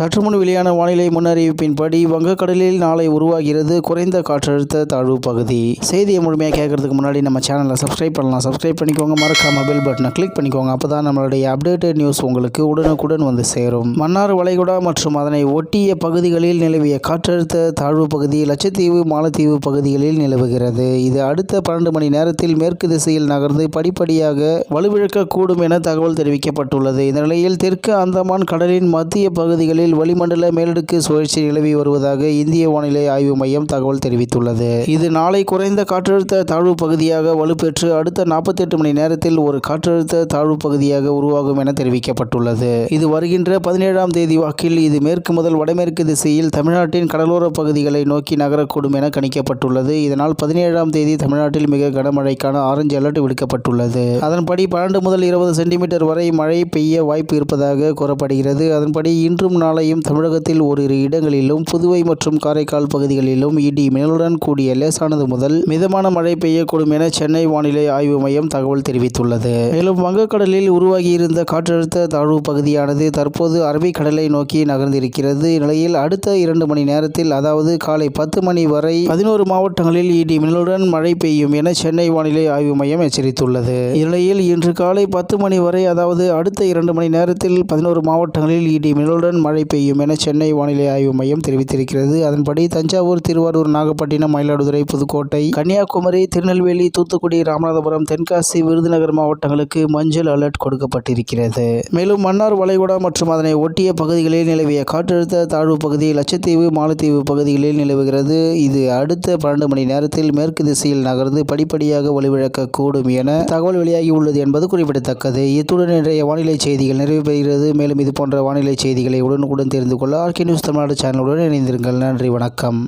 சற்று முன் வெளியான வானிலை முன்னறிவிப்பின்படி வங்கக்கடலில் நாளை உருவாகிறது குறைந்த காற்றழுத்த தாழ்வு பகுதி. செய்தியை முழுமையாக கேட்கறதுக்கு முன்னாடி நம்ம சேனலை சப்ஸ்கிரைப் பண்ணலாம். சப்ஸ்கிரைப் பண்ணிக்கோங்க. மறக்காம பெல் பட்டனை கிளிக் பண்ணிக்கோங்க. அப்போ தான் நம்மளுடைய அப்டேட்டட் நியூஸ் உங்களுக்கு உடனுக்குடன் வந்து சேரும். மன்னார் வளைகுடா மற்றும் அதனை ஒட்டிய பகுதிகளில் நிலவிய காற்றழுத்த தாழ்வு பகுதி லட்சத்தீவு மாலத்தீவு பகுதிகளில் நிலவுகிறது. இது அடுத்த பன்னெண்டு மணி நேரத்தில் மேற்கு திசையில் நகர்ந்து படிப்படியாக வலுவிழக்கக்கூடும் என தகவல் தெரிவிக்கப்பட்டுள்ளது. இந்த நிலையில் தெற்கு அந்தமான் கடலின் மத்திய பகுதிகளில் வளிமண்டல மேலடுக்கு சுழற்சி நிலவி வருவதாக இந்திய வானிலை ஆய்வு மையம் தகவல் தெரிவித்துள்ளது. இது நாளை குறைந்த காற்றழுத்த தாழ்வு பகுதியாக வலுப்பெற்று அடுத்த நாற்பத்தெட்டு மணி நேரத்தில் ஒரு காற்றழுத்த தாழ்வு பகுதியாக உருவாகும் என தெரிவிக்கப்பட்டுள்ளது. இது வருகின்ற பதினேழாம் தேதி வாக்கில் இது மேற்கு முதல் வடமேற்கு திசையில் தமிழ்நாட்டின் கடலோர பகுதிகளை நோக்கி நகரக்கூடும் என கணிக்கப்பட்டுள்ளது. இதனால் பதினேழாம் தேதி தமிழ்நாட்டில் மிக கனமழைக்கான ஆரஞ்சு அலர்ட் விடுக்கப்பட்டுள்ளது. அதன்படி பன்னெண்டு முதல் இருபது சென்டிமீட்டர் வரை மழை பெய்ய வாய்ப்பு இருப்பதாக கூறப்படுகிறது. அதன்படி இன்றும் நாளை நாளையும் தமிழகத்தில் ஓரிரு இடங்களிலும் புதுவை மற்றும் காரைக்கால் பகுதிகளிலும் இடி மின்னலுடன் கூடிய லேசானது முதல் மிதமான மழை பெய்யக்கூடும் என சென்னை வானிலை ஆய்வு மையம் தகவல் தெரிவித்துள்ளது. மேலும் வங்கக்கடலில் உருவாகியிருந்த காற்றழுத்த தாழ்வு பகுதியானது தற்போது அரபிக்கடலை நோக்கி நகர்ந்திருக்கிறது. இந்நிலையில் அடுத்த இரண்டு மணி நேரத்தில் அதாவது காலை பத்து மணி வரை பதினோரு மாவட்டங்களில் இடி மின்னலுடன் மழை பெய்யும் என சென்னை வானிலை ஆய்வு மையம் எச்சரித்துள்ளது. இந்நிலையில் இன்று காலை பத்து மணி வரை அதாவது அடுத்த இரண்டு மணி நேரத்தில் பதினோரு மாவட்டங்களில் இடி மின்னலுடன் மழை பெய்யும் என சென்னை வானிலை ஆய்வு மையம் தெரிவித்திருக்கிறது. அதன்படி தஞ்சாவூர் திருவாரூர் நாகப்பட்டினம் மயிலாடுதுறை புதுக்கோட்டை கன்னியாகுமரி திருநெல்வேலி தூத்துக்குடி ராமநாதபுரம் தென்காசி விருதுநகர் மாவட்டங்களுக்கு மஞ்சள் அலர்ட் கொடுக்கப்பட்டிருக்கிறது. மேலும் மன்னார் வளைகுடா மற்றும் அதனை ஒட்டிய பகுதிகளில் நிலவிய காற்றழுத்த தாழ்வு பகுதி லட்சத்தீவு மாலத்தீவு பகுதிகளில் நிலவுகிறது. இது அடுத்த பன்னெண்டு மணி நேரத்தில் மேற்கு திசையில் நகர்ந்து படிப்படியாக வலுவிழக்கக்கூடும் என தகவல் வெளியாகி உள்ளது என்பது குறிப்பிடத்தக்கது. இத்துடன் இன்றைய வானிலை செய்திகள் நிறைவு பெறுகிறது. மேலும் இது போன்ற வானிலை செய்திகளை உடனுக்குடன் தெரிந்து கொள்ள ஆர்கே நியூஸ் தமிழ்நாடு சேனலுடன் இணைந்திருங்கள். நன்றி வணக்கம்.